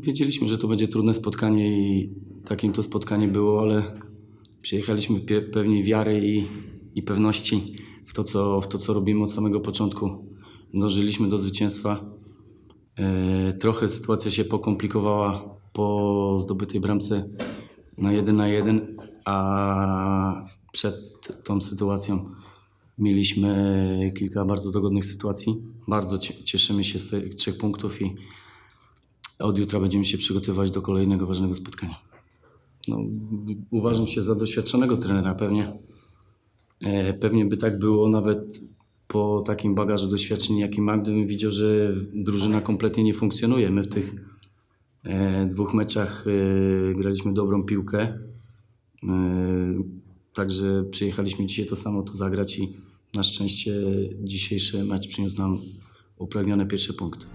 Wiedzieliśmy, że to będzie trudne spotkanie i takim to spotkanie było, ale przyjechaliśmy pie- pewni wiary i, i pewności w to, co, w to, co robimy od samego początku. Dążyliśmy do zwycięstwa. E, trochę sytuacja się pokomplikowała po zdobytej bramce na jeden na jeden, a przed tą sytuacją mieliśmy kilka bardzo dogodnych sytuacji. Bardzo cie- cieszymy się z tych trzech punktów i od jutra będziemy się przygotowywać do kolejnego ważnego spotkania. No, uważam się za doświadczonego trenera pewnie. E, Pewnie by tak było nawet po takim bagażu doświadczeń, jaki mam, gdybym widział, że drużyna kompletnie nie funkcjonuje. My w tych e, dwóch meczach e, graliśmy dobrą piłkę. E, Także przyjechaliśmy dzisiaj to samo tu zagrać i na szczęście dzisiejszy mecz przyniósł nam upragnione pierwsze punkty.